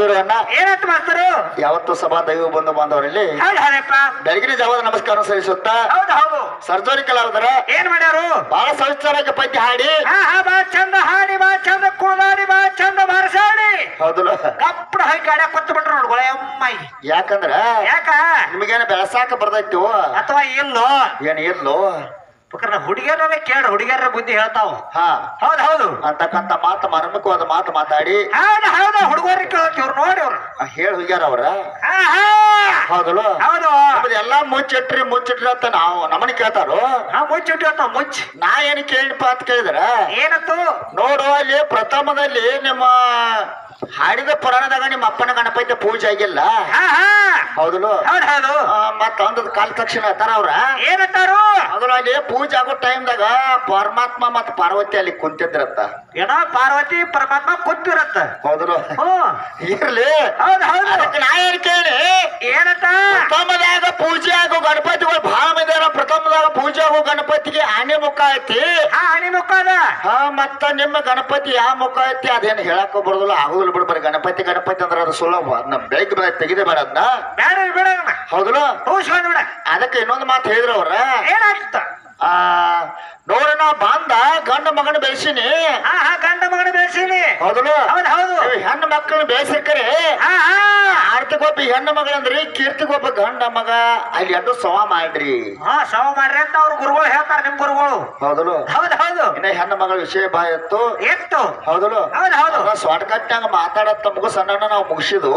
ಬೀರುವಣ್ಣ ಏನಂತ ಮಾಸ್ತರು? ಯಾವತ್ತು ಸಭಾ ದೈವ ಬಂಧು ಬಾಂಧವರಲ್ಲಿ ಬೆಳಗಿನ ಜಾವದ ನಮಸ್ಕಾರ ಸಲ್ಲಿಸುತ್ತಾ ಸರ್ಜರಿ ಕಲಾವಿದರ ಏನ್ ಮಾಡ್ಯಾರು? ಬಹಳ ಸವಿಸ್ತಾರಕ್ಕೆ ಪದ್ಯ ಹಾಡಿ. ಹಾ ಹಾ ಬಾ ಚಂದ ಹಾಡಿ ಬಾ ಚಂದ ಕುಣದಾಡಿ ಬಾ ಚಂದ ಬಾರಸಾಡಿ. ಹೌದಲ್ಲ? ಕಪ್ಪಡ ಹೈ ಗಾಡಿ ಕೂತ್ ಬಿಟ್ರು ನೋಡ್ಕೊಳೆ ಅಮ್ಮಾಯಿ ಯಾಕಂದ್ರ ಯಾಕ? ನಿಮಗೇನು ಬೆಳಸಾಕ ಬರ್ದೈತಿ? ಅಥವಾ ಇಲ್ಲೋ? ಏನ್ ಇರ್ಲು ಹುಡುಗಿಯರೇ ಕೇಳ ಹುಡುಗಿಯರ ಬುದ್ಧಿ ಹೇಳ್ತಾವ. ಹಾ. ಹೌದು ಹೌದು. ಅಂತಕ್ಕಂತ ಮಾತು ಮರ್ಮಕವಾದ ಮಾತು ಮಾತಾಡಿ. ಹೌದು ಹೌದು ಹುಡುಗರಿಗೆ ಕೇಳಕ್ ಇವ್ರು ನೋಡಿ ಅವ್ರು. ಹೇಳ ಹುಡುಗಿಯರ ಅವ್ರ. ಹಾ ಹಾ. ಹೌದಲ್ಲ? ಹೌದು. ಎಲ್ಲಾ ಮುಚ್ಚಿಟ್ರಿ ಮುಚ್ಚಿಟ್ರಿ ಅಂತ ನಾವು ನಮ್ಮನ್ನ ಕೇಳ್ತಾರು? ಹಾ ಮುಚ್ಚಿಟ್ರಿ ಅಂತ ಮುಚ್ಚಿ. ನಾ ಏನ್ ಕೇಳಿಪ್ಪ ಅಂತ ಕೇಳಿದ್ರ? ಏನತ್ತು ನೋಡು ಅಲ್ಲಿ ಪ್ರಥಮದಲ್ಲಿ ನಿಮ್ಮ ಹಾಡಿದ ಪುರಾಣದಾಗ ನಿಮ್ಮ ಅಪ್ಪನ ಪೂಜೆ ಆಗಿಲ್ಲ? ಹೌದು ಮತ್ತ ಅಂದದ ಕಾಲ ತಕ್ಷಣ ತರ ಅವ್ರ? ಏನತ್ತಾರು? ಅಲ್ಲಿ ಪೂಜೆ ಆಗೋ ಟೈಮ್ದಾಗ ಪರಮಾತ್ಮ ಮತ್ತ ಪಾರ್ವತಿ ಅಲ್ಲಿ ಕುಂತಿದ್ರತ್ತ ಏನೋ ಪಾರ್ವತಿ ಪರಮಾತ್ಮ ಕುಂತಿರತ್ತ. ಹೌದ್ರು ಇರ್ಲಿ. ಹೌದು ಹೌದು. ನಾ ಏನ್ ಕೇಳಿ? ಏನಂತ ಆನೆ ಮುಖ ಐತಿ? ಹಾ ಹಣಿ ಮುಖ ಅದ. ಹಾ ಮತ್ತ ನಿಮ್ಮ ಗಣಪತಿ ಯಾವ ಮುಖ ಐತಿ? ಅದೇನು ಹೇಳಕ್ ಬರೋದಿಲ್ಲ. ಆಗುದಿಲ್ಲ ಬಿಡು ಬರೀ ಗಣಪತಿ ಗಣಪತಿ ಅಂದ್ರೆ ಅದು ಸುಲಭ. ನಮ್ ಬೆಳಗ್ಗೆ ಬೆಳಗ್ಗೆ ತೆಗಿದೆ ಬೇಡ ಅದನ್ನ. ಬೇಡ ಬೇಡ ಹೌದಲ್ಲ? ಬಿಡ. ಅದಕ್ಕೆ ಇನ್ನೊಂದು ಮಾತು ಹೇಳಿದ್ರ ಅವ್ರ. ಏನಾಗ್ತ ಆ ನೋಡೋಣ ಬಂದ ಗಂಡ ಮಗನ ಬೆಳೆಸಿನಿ. ಹಾ ಹಾ ಗಂಡ ಮಗನ ಬೆಳೆಸಿನಿ. ಹೌದಲ್ಲ? ಹೌದು ಹೌದು. ಹೆಣ್ಣು ಮಕ್ಕಳನ್ನ ಬೆಳೆಸಿರ್ಕರೆ. ಆರ್ತಿಗೊಬ್ಬ ಹೆಣ್ಣು ಮಗಳಂದ್ರಿ ಕೀರ್ತಿಗೊಬ್ಬ ಗಂಡ ಮಗ. ಅಲ್ಲಿ ಅದು ಸಮ ಮಾಡ್ರಿ. ಹಾ ಸವ ಮಾಡ್ರಿ ಅಂತ ಅವ್ರ ಗುರುಗಳು ಹೇಳ್ತಾರ ನಿಮ್ ಗುರುಗಳು. ಹೌದಲ್ಲ? ಹೌದು ಹೌದು. ಇನ್ನ ಹೆಣ್ಣು ಮಗಳ ವಿಷಯ ಬಾ ಎತ್ತು. ಎತ್ತು. ಹೌದಲ್ಲ? ಹೌದು ಹೌದು. ಶಾರ್ಟ್ ಮಾತಾಡೋ ತಮಗೂ ಮುಗಿಸಣ್ಣ ನಾವು ಮುಗಿಸಿದು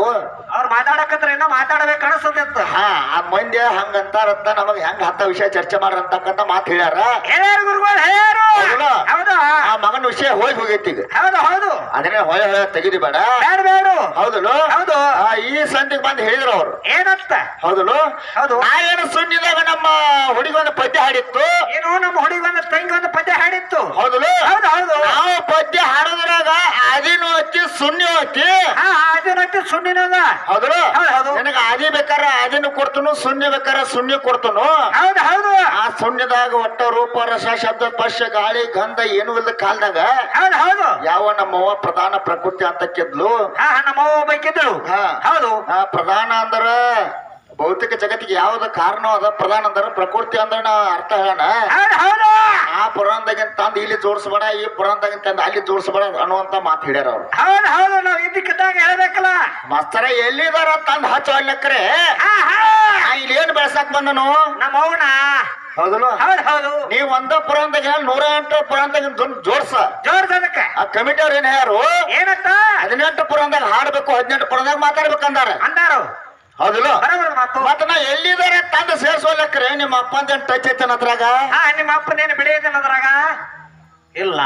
ಅವ್ರು ಮಾತಾಡಕತ್ರ ಇನ್ನ ಮಾತಾಡ್ಬೇಕು ಅನಿಸುತ್ತಿತ್ತು ಹಾ ಆ ಮಂದಿ ಹಂಗಂತಾರತ್ತ ನಮಗ್ ಹೆಂಗ ಹತ್ತ ವಿಷಯ ಚರ್ಚೆ ಮಾಡ್ರಂತಕ್ಕಂತ ಮಾತು ಹೇಳ್ಯಾರ? ಹೇಳ್ಯಾರ ಗುರುಗಳು ಹೇಳ್ಯಾರು. ಹೌದಾ? ಹೌದು. ಆ ಮಗನ ವಿಷಯ ಹೋಗಿ ಹೋಗೈತಿ ಈಗ. ಹೌದು ಹೌದು. ಅದನ್ನ ಹೊಳೆ ಹೊಳೆ ತೆಗಿದಿ ಬೇಡ. ಬೇಡ ಬೇಡ. ಹೌದು. ಆ ಈ ಸಂತಿಗೆ ಬಂದು ಹೇಳಿದ್ರು ಅವರು. ಏನಂತ? ಹೌದಲ್ಲ ಹೌದು. ನಾ ಏನು ಸುನ್ನಿದಾಗ ನಮ್ಮ ಹುಡುಗಿ ಒಂದು ಪದ್ಯ ಹಾಡಿತ್ತು? ಏನು ನಮ್ಮ ಹುಡುಗ ಒಂದು ತಂಗಿ ಒಂದು ಪದ್ಯ ಹಾಡಿತ್ತು. ಹೌದಲ್ಲ ಹೌದು ಹೌದು. ನಾವು ಪದ್ಯ ಹಾಡೋದ್ರಾಗ ಆದಿನೂ ಹಚ್ಚಿ ಸುನ್ನಿ ಹಚ್ಚಿ ಹಾ ಅದೇನಂತ ಸುಣ್ಣಿನದ ಹೌದಲ್ಲ ಹೌದು, ಹೌದು. ನನಗ ಆದಿ ಬೇಕಾರ ಆದಿನೂ ಕೊಡ್ತನು ಸುನ್ನಿ ಬೇಕಾರ ಸುನ್ನಿ ಕೊಡ್ತನು. ಹೌದು ಹೌದು. ಸುಣ್ಯದಾಗ ಒಟ್ಟ ರೂಪ ರಸ ಶಬ್ದ ಪಶ್ಯ ಗಾಳಿ ಗಂಧ ಏನು ಇಲ್ಲದ ಕಾಲದಾಗ ಹೌದು ಹೌದು. ಯಾವ ನಮ್ಮವ್ವ ಪ್ರಧಾನ ಪ್ರಕೃತಿ ಅಂತ ಕೆದ್ಲು? ಹಾ ನಮ್ಮವ್ವ ಹಾ. ಹೌದು. ಪ್ರಧಾನ ಅಂದ್ರ ಭೌತಿಕ ಜಗತ್ತಿಗೆ ಯಾವ್ದ ಕಾರಣ ಅದ. ಪ್ರಧಾನ ಅಂದ್ರ ಪ್ರಕೃತಿ ಅಂದ್ರ ನಾ ಅರ್ಥ ಹೇಳೋಣ. ಆ ಪುರಾಣದಾಗಿನ ತಂದು ಇಲ್ಲಿ ಜೋಡಿಸ್ಬೇಡ ಈ ಪುರಾಣದಾಗಿನ ತಂದು ಅಲ್ಲಿ ಜೋಡಿಸ್ಬೇಡ ಅನ್ನುವಂತ ಮಾತು ಹೇಳ್ಯಾರ ಅವ್ರು. ಹೌದು ಹೌದು. ನಾವ್ ಇದ್ದಕ್ಕಿದ್ದಾಗ ಹೇಳ್ಬೇಕಲ್ಲ. ಮಸ್ತರ ಎಲ್ಲಿದಾರ ತಂದು ಹಚ್ಚ ಅಲ್ಲಕ್ರೆ ಇಲ್ಲಿ ಏನ್ ಬೆಳೆಸಕ್ ಬಂದನು? ನಮ್ಮ ಅವ್ವನ ಹೌದಲ್ಲ ಹೌದು ಹೌದು. ನೀವ್ ಒಂದ ಪುರಾಣದಾಗ ನೂರ ಎಂಟು ಪುರಾಣದಾಗ ಜೋಡ್ಸ. ಜೋರ್ ಅದಕ್ಕೆ. ಆ ಕಮಿಟಿ ಅವ್ರ ಏನ್ ಯಾರು ಏನಂತ ಹದಿನೆಂಟು ಪುರಾಣದಾಗ ಹಾಡ್ಬೇಕು ಹದಿನೆಂಟು ಪುರಾಣದಾಗ ಮಾತಾಡ್ಬೇಕಂದಾರ. ಅಂದಾರು ಹೌದಿಲ್ಲ? ಮತ್ತ ನಾ ಎಲ್ಲಿದಾರೆ ತಂದು ಸೇರ್ಸೋಲಕ್ರೆ ನಿಮ್ಮ ಅಪ್ಪಂದ ಟಚ್ ಐತನ ಅದ್ರಾಗ? ಹಾ ನಿಮ್ಮ ಅಪ್ಪನೇನು ಬಿಡಿಯೋದಿಲ್ಲ ಅದ್ರಾಗ? ಇಲ್ಲ.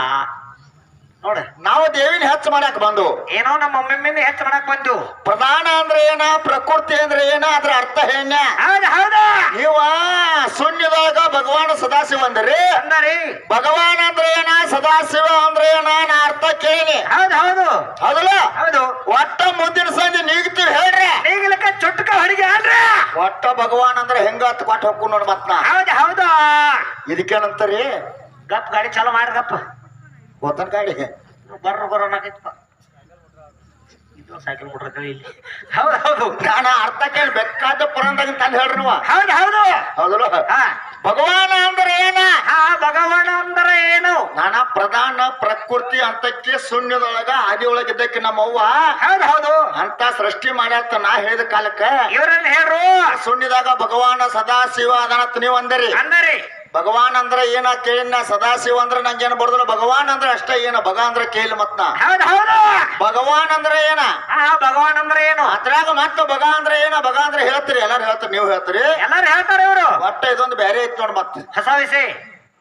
ನೋಡ ನಾವು ದೇವಿನ ಹೆಚ್ಚು ಮಾಡಕ್ ಬಂದು. ಏನೋ ನಮ್ಮ ಮಮ್ಮಿನ ಹೆಚ್ಚು ಮಾಡಕ್ ಬಂದು. ಪ್ರಧಾನ ಅಂದ್ರೆ ಏನ ಪ್ರಕೃತಿ ಅಂದ್ರೆ ಏನ ಅದ್ರ ಅರ್ಥ ಏನ? ನೀವ ಶೂನ್ಯದಾಗ ಭಗವಾನ ಸದಾಶಿವ ಅಂದ್ರಿ. ಅಂದಾರಿ. ಭಗವಾನ ಅಂದ್ರೆ ಏನ ಸದಾಶಿವ ಅಂದ್ರೆ ಏನ ನಾ ಅರ್ಥ ಕೇಳಿ ಹೌದು ಹೌದು. ಹೌದಲ್ಲ? ಹೌದು. ಒಟ್ಟ ಮುಂದಿನ ಸಂಜೆ ನೀಗ್ತೀವಿ ಹೇಳ್ರಿ. ನೀಗ್ಲಿಕ್ಕೆ ಚುಟ್ಕ ಹೊಡಿಗೆ ಅಲ್ರ ಒಟ್ಟ ಭಗವಾನ್ ಅಂದ್ರೆ ಹೆಂಗ ಹತ್ ಕೊಟ್ಟು ಹೋಗ್ಕೊಂಡು ನೋಡಿ ಮತ್ನ. ಹೌದು ಹೌದು. ಇದಕ್ಕೇನಂತಾರಿ? ಗಪ್ ಗಾಡಿ ಚಾಲು ಮಾಡ್ರಿ ಗಪ್. ಗೊತ್ತನ್ ಗಾಡಿ ಬರ್ರ ಇದು ಸೈಕಲ್ ಮೋಟ್ರ್ ಇಲ್ಲಿ. ಹೌದು ಹೌದು. ನಾನು ಅರ್ಥ ಕೇಳಿ ಬೇಕಾದ ಪುರಾಣದಾಗ ತಂದು ಹೇಳ್ರಿ ನೀವು ಹೌದು ಹೌದು. ಹೌದಲ್ಲ? ಭಗವಾನ ಅಂದ್ರೆ ಏನ? ಹಾ ಭಗವಾನ ಅಂದ್ರೆ ಏನು? ನಾನ ಪ್ರಧಾನ ಪ್ರಕೃತಿ ಅಂತಕ್ಕೆ ಶೂನ್ಯದೊಳಗ ಆದಿಯೊಳಗಿದ್ದಕ್ಕೆ ನಮ್ಮವ್ವ ಹೌದು ಹೌದು. ಅಂತ ಸೃಷ್ಟಿ ಮಾಡ್ಯಾತ ನಾ ಹೇಳಿದ ಕಾಲಕ್ಕೆ. ಇವರನ್ನ ಹೇಳ್ರು. ಶೂನ್ಯದಾಗ ಭಗವಾನ ಸದಾಶಿವ ಅದನ್ನ ನೀವು ಅಂದರಿ. ಅಂದರಿ. ಭಗವಾನ್ ಅಂದ್ರೆ ಏನ ಕೇಳಿನ ಸದಾಶಿವ ಅಂದ್ರೆ ನಂಗೇನು ಬಡದಲ್ಲ ಭಗವಾನ್ ಅಂದ್ರೆ ಅಷ್ಟೇ ಏನ? ಭಗ ಅಂದ್ರೆ ಕೇಳಿ ಮತ್ ನಾ ಹೌದು ಹೌದು. ಭಗವಾನ್ ಅಂದ್ರೆ ಏನ? ಭಗವಾನ್ ಅಂದ್ರೆ ಏನು? ಅದ್ರಾಗ ಮತ್ತ ಭಗ ಅಂದ್ರೆ ಏನ? ಭಗ ಅಂದ್ರೆ ಹೇಳ್ತೀರಿ. ಎಲ್ಲಾರು ಹೇಳ್ತಾರೆ ನೀವು ಹೇಳ್ತೀರಿ. ಎಲ್ಲಾರು ಹೇಳ್ತಾರೆ ಇವರು. ಒಟ್ಟ ಇದೊಂದು ಬೇರೆ ಐತಿ ನೋಡ್ ಮತ್ತೆ. ಹೊಸ ವಿಷಯ.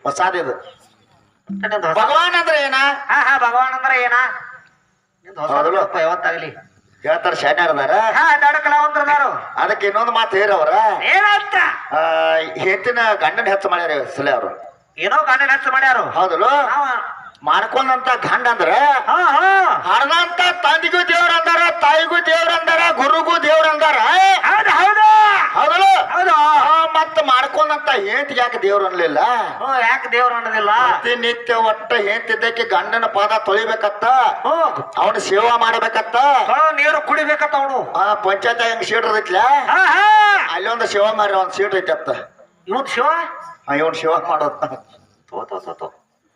ಹೊಸಾದ ಇದು. ಹೊಸ- ಭಗವಾನ್ ಅಂದ್ರೆ ಏನ? ಹಾ ಹಾ ಭಗವಾನ್ ಅಂದ್ರೆ ಏನ? ಯಾವತ್ತಾಗಲಿ. ಹೇಳ್ತಾರ ಶಾನ್ಯಾರದಾರ ಕಲಾವಂತರದಾರು ಅದಕ್ಕೆ ಇನ್ನೊಂದು ಮಾತು ಹೇರವ್ರ ಏನಂತ ಹೆತ್ತಿನ ಗಂಡನ ಹೆಚ್ಚು ಮಾಡ್ಯಾರ ಸಲ ಅವರು. ಏನೋ ಗಂಡನ ಹೆಚ್ಚು ಮಾಡ್ಯಾರು. ಹೌದಲ್ಲ? ಮಾಡ್ಕೊಂಡಂತ ಗಂಡ ಅಂದ್ರ? ಹಾ ಹಾ. ಹಡ್ದಂತ ತಂದಿಗೂ ದೇವ್ರ ಅಂದಾರ ತಾಯಿಗೂ ದೇವ್ರ ಅಂದಾರ ಗುರುಗೂ ದೇವ್ರ ಅಂದಾರ ಹೌದು ಹೌದು. ಮಾಡ್ಕೊಂಡಂತ ಹೆಂತಿಗೆ ಯಾಕೆ ದೇವ್ರು ಅನ್ಲಿಲ್ಲ? ಹ್ಞೂ ಯಾಕೆ ದೇವ್ರು ಅನ್ನೋದಿಲ್ಲ ಪ್ರತಿನಿತ್ಯ ಒಟ್ಟ ಹೆಂಡತಿದ್ದಕ್ಕೆ ಗಂಡನ ಪಾದ ತೊಳಿಬೇಕತ್ತ? ಹ್ಞೂ. ಅವನ ಸೇವಾ ಮಾಡ್ಬೇಕತ್ತ? ಹಾ, ನೀರು ಕುಡಿಬೇಕತ್ತ ಅವನು. ಆ ಪಂಚಾಯತ್ ಹೆಂಗ್ ಸೀಟ್ ಇರ್ತೈತ್ಲ? ಹಾ ಹಾ. ಅಲ್ಲಿ ಒಂದು ಸೇವಾ ಮಾಡಿ ಒಂದ್ ಸೀಟ್ ಐತತ್ತ. ಇವನ್ ಶಿವ ಇವನ್ ಸೇವಾ ಮಾಡೋದ ತೋ ತೋ ತೋ ತೋ.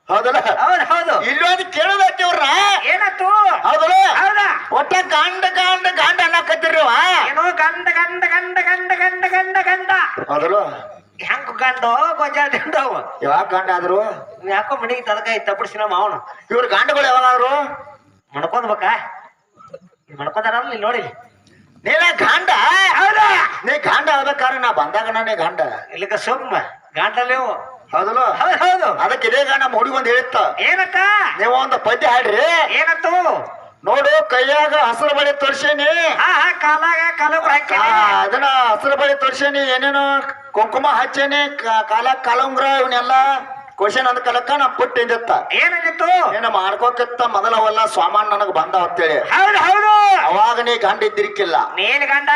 ಹೌದಲ್ಲ? ಹೌದು ಹೌದು. ಇಲ್ಲಿ ಒಂದು ಕೇಳದೈತಿ ಇವ್ರನ್ನ ಏನಾಯ್ತು ಹೌದಲ್ಲ? ಹೌದಾ? ಒಟ್ಟ ಗಂಡ ಗಂಡ ಗಂಡ ಅನ್ನಕತ್ತಿರ್ವ ಏನೋ ಗಂಡ ಗಂಡ ಗಂಡ ಗಂಡ ಗಂಡ ಗಂಡ ಗಂಡ. ಹೌದಲ್ಲ? ಗಂಡು ಗೊಂಜಾಳ ತಿಂತಾವ ಯಾವಾಗ ಗಂಡ ಆದ್ರು? ಯಾಕೋ ಮನೆಗೆ ತದಕಾಯಿ ತಪ್ಪಡಿಸಿ ನಮ್ಮ ಅವನು ಇವ್ರ ಗಂಡಗಳು ಯಾವಾಗಾದ್ರು? ಮಣ್ಕೊಂಡ್ಬೇಕಾ? ಮಣ್ಕೊಂಡಾರಲ್ಲ ಇಲ್ಲಿ ನೋಡಿ ನೀನ ಗಂಡ? ಹೌದಾ? ನೀ ಗಂಡ ಆಗ್ಬೇಕಾದ್ರೆ ನಾ ಬಂದಾಗ ನಾನೇ ಗಂಡ. ಇಲ್ಲಿಗ ಸುಮ್ಮ. ಗಂಡಲೇವು ಹೌದಲ್ಲ? ಹೌದು ಹೌದು. ಅದಕ್ಕೆ ಇದೇ ಗಂಡ ಹುಡುಗಿ ಬಂದು ಹೇಳಿತ್ತ. ಏನಕ್ಕ? ನೀವು ಒಂದು ಪದ್ಯ ಹಾಡ್ರಿ. ಏನತ್ತು? ನೋಡು ಕೈಯಾಗ ಹಸಿರು ಬಳಿ ತೋರ್ಸೇನಿ. ಕಾಲಾಗ ಹಾಕಿ ಅದನ್ನ ಹಸಿರು ಬಳಿ ತೋರ್ಸೇನಿ ಏನೇನೋ ಕುಂಕುಮ ಹಚ್ಚೇನೆ ಕಾಲ ಕಾಲಂಗ್ರ ಇವನ್ನೆಲ್ಲ ಕ್ವಶನ್ ಅಂದ ಕಲಕ ನಾ ಪುಟ್ಟ ಇಂದಿತ್ತ ಏನಾಗಿತ್ತು? ಏನ ಮಾಡ್ಕೋಕಿತ್ತ ಮೊದಲವಲ್ಲ ಸ್ವಾಮಾನ್ ನನಗ್ ಬಂದ ಅಂತೇಳಿ. ಹೌದು ಹೌದು. ಅವಾಗ ನೀ ಗಂಡ ಇದ್ದಿರ್ಕಿಲ್ಲ. ನೀನ್ ಗಂಡ?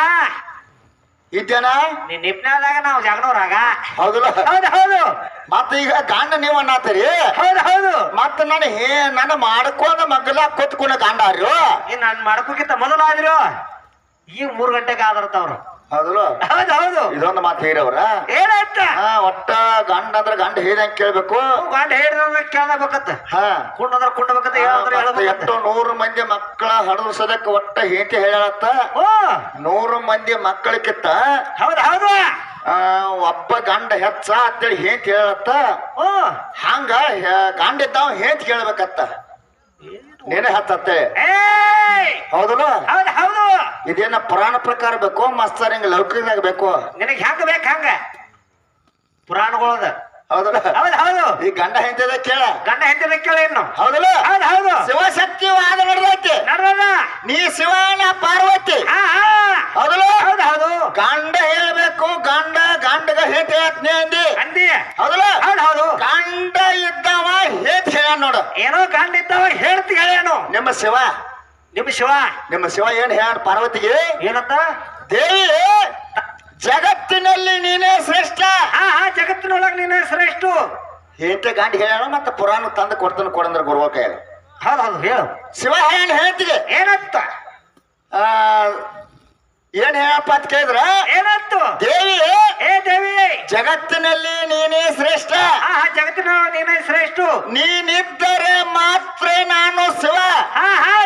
ಇದ್ದೇನ? ನೀ ನಿಪ್ನಾದಾಗ ನಾವು ಜಗಳವ್ರಾಗ ಹೌದಲ್ಲ? ಹೌದು ಹೌದು. ಮತ್ತ ಈಗ ಗಂಡ ನೀವ್ ಅನ್ನತ್ತೀರಿ ಹೌದು ಹೌದು. ಮತ್ತ ನಾನು ಹೇ ನನ್ನ ಮಾಡ್ಕೊಂಡ ಮಗ್ಲ ಕೂತ್ಕೊಂಡ ಗಂಡ ಆರ್ಯೋ? ಏನ್ ನಾನ್ ಮಾಡ್ಕೋಕ್ಕಿಂತ ಮೊದಲು ಆದ್ರು ಈಗ ಮೂರ್ ಗಂಟೆಗೆ ಆದರ್ತವ್ರು ಹೌದಲ್ಲ? ಹೌದು ಹೌದು. ಇದೊಂದು ಮಾತು ಹೇರವ್ರ. ಏನಾಯ್ತ ಹಾ ಒಟ್ಟ ಗಂಡ ಅಂದ್ರ ಗಂಡ ಹೇಳ್ದಂಗ್ ಕೇಳ್ಬೇಕು. ಗಂಡ ಹೇಳಿದ್ರೆ ಕೇಳಬೇಕತ್ತ. ಹಾ. ಕುಂಡಬೇಕತ್ತ ಮತ್ತೆ ಹೇಳ್ಬೇಕತ್ತ. ಎಷ್ಟು ನೂರು ಮಂದಿ ಮಕ್ಕಳ ಹಡದು ಸದಕ್ಕೆ ಒಟ್ಟ ಹೇಂತಿ ಹೇಳತ್ತ ನೂರು ಮಂದಿ ಮಕ್ಕಳಕ್ಕಿತ್ತ ಹೌದು ಹೌದು. ಒಬ್ಬ ಗಂಡ ಹೆಚ್ಚ ಅಂತೇಳಿ ಹೇಂತ ಹೇಳತ್ತ ಹಂಗ ಗಂಡ ಇದ್ದಾವ ಹೇಂತ ಕೇಳ್ಬೇಕತ್ತ? ನೀನೇ ಹತ್ತತ್ತೆ ಹೌದಲ್ಲ? ಹೌದು ಹೌದು ಇದೇನ ಪುರಾಣ ಪ್ರಕಾರ ಬೇಕೋ ಮಸ್ತರ್ ಹಿಂಗ ಲೌಕಿಕದಾಗ ಬೇಕೋ? ನಿನಗೆ ಹೆಂಗ ಬೇಕ ಹಂಗ? ಪುರಾಣಗಳದ. ಹೌದಲ್ಲ? ಹೌದು ಹೌದು. ಈ ಗಂಡ ಹೆಂಡತಿದ ಕೇಳ. ಗಂಡ ಹೆಂಡತಿ ಕೇಳಿ ಇನ್ನು. ಹೌದಲ್ಲ? ಹೌದು ಹೌದು. ಶಿವಶಕ್ತಿ ವಾದ ನಡೆದೈತಿ. ನಡ್ದದ ನೀ ಶಿವನ ಪಾರ್ವತಿ. ಹೌದಲ್ಲ? ಹೌದು ಹೌದು. ಗಂಡ ಹೇಳ್ಬೇಕು ಗಂಡ ಗಂಡಗ ಹೇಟ್ ಹೇಳ್ತೀನಿ ಅಂದಿ. ಅಂದಿ. ಹೌದಲ್ಲ? ಹೌದು ಹೌದು. ಗಂಡ ಇದ್ದವ ಹೇಟ್ ಹೇಳ ನೋಡು. ಏನೋ ಗಂಡ ಇದ್ದವ ಹೇಳ್ತಿ ಹೇಳೇನು ನಿಮ್ಮ ಶಿವ. ನಿಮ್ಮ ಶಿವ? ನಿಮ್ಮ ಶಿವ ಏನ್ ಹೇಳ ಪಾರ್ವತಿಗೆ? ಏನಂತ? ದೇವಿ ಜಗತ್ತಿನಲ್ಲಿ ನೀನೇ ಶ್ರೇಷ್ಠ. ಹಾ ಹಾ ಜಗತ್ತಿನೊಳಗ ನೀನೇ ಶ್ರೇಷ್ಠ. ಏಂತ ಗಂಡ ಹೇಳ ಮತ್ತೆ ಪುರಾಣ ತಂದು ಕೊಡ್ತಾನೆ ಕೊಡಂದ್ರ ಗುರುವ ಹೌದು ಹೌದು ಹೇಳು. ಶಿವ ಏನ್ ಹೇಳ್ತಿಗೆ ಏನಂತ? ಆ ಏನ್ ಹೇಳಪ್ಪ ಅಂತ ಕೇಳಿದ್ರ? ಏನಂತು? ದೇವಿ ಏ ದೇವಿ! ಜಗತ್ತಿನಲ್ಲಿ ನೀನೇ ಶ್ರೇಷ್ಠ. ಜಗತ್ತಿನ ನೀನೇ ಶ್ರೇಷ್ಠ. ನೀನಿದ್ದರೆ ಮಾತ್ರ ನಾನು ಶಿವ?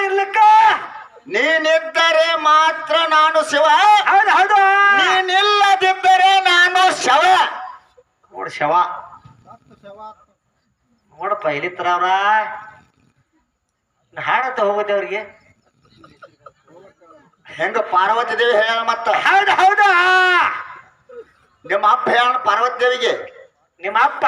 ಇರ್ಲಿಕ್ಕ. ನೀನಿದ್ದರೆ ಮಾತ್ರ ನಾನು ಶಿವ. ಹೌದು ಹೌದು. ನೀನಿಲ್ಲದಿದ್ದರೆ ನಾನು ಶವ. ನೋಡು ಶವ. ನೋಡಪ್ಪ ಎಲ್ಲಿತ್ತಾರ ಅವ್ರ ಹಾಡತ್ತ ಹೋಗುತ್ತೆ ಅವ್ರಿಗೆ? ಹೆಂಗ ಪಾರ್ವತಿ ದೇವಿ ಹೇಳ ಮತ್ತ? ಹೌದು ಹೌದು. ನಿಮ್ಮ ಅಪ್ಪ ಹೇಳ ಪಾರ್ವತಿ ದೇವಿಗೆ? ನಿಮ್ಮ ಅಪ್ಪ.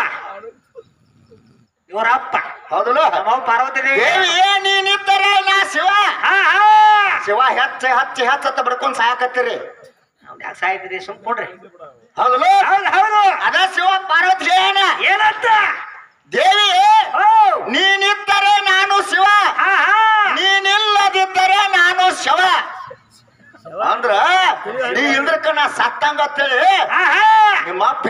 ಇವ್ರ ಅಪ್ಪ ಹೌದಲ್ಲ? ನಮ್ಮ ಪಾರ್ವತಿ ದೇವಿ. ಏ ನೀನಿದ್ದರೆ ನಾ ಶಿವ? ಹಾ ಹಾ. ಶಿವ ಹೆಚ್ಚ ಹಚ್ಚಿ ಹೆಚ್ಚ ಅಂತ ಬಿಡ್ಕೊಂಡ್ ಸಾಕತ್ತೀರಿ. ಅವ್ನ್ ಯಾಕ್ ಸಾಯ್ತೀರಿ ಸುಮ್ ಕೊಡ್ರಿ. ಹೌದಲ್ಲ? ಹೌದು ಹೌದು. ಅದ ಶಿವ ಪಾರ್ವತಿ ಏನ ಏನಂತ? ದೇವಿ ನೀನಿದ್ದರೆ ನಾನು ಶಿವ. ನೀನಿಲ್ಲದಿದ್ದರೆ ನಾನು ಶವ. ಅಂದ್ರ ನೀ ಇಲ್ದಕ್ಕ ನಾ ಸತ್ತಂಗ ಅಂತೇಳಿ ನಿಮ್ಮ ಅಪ್ಪ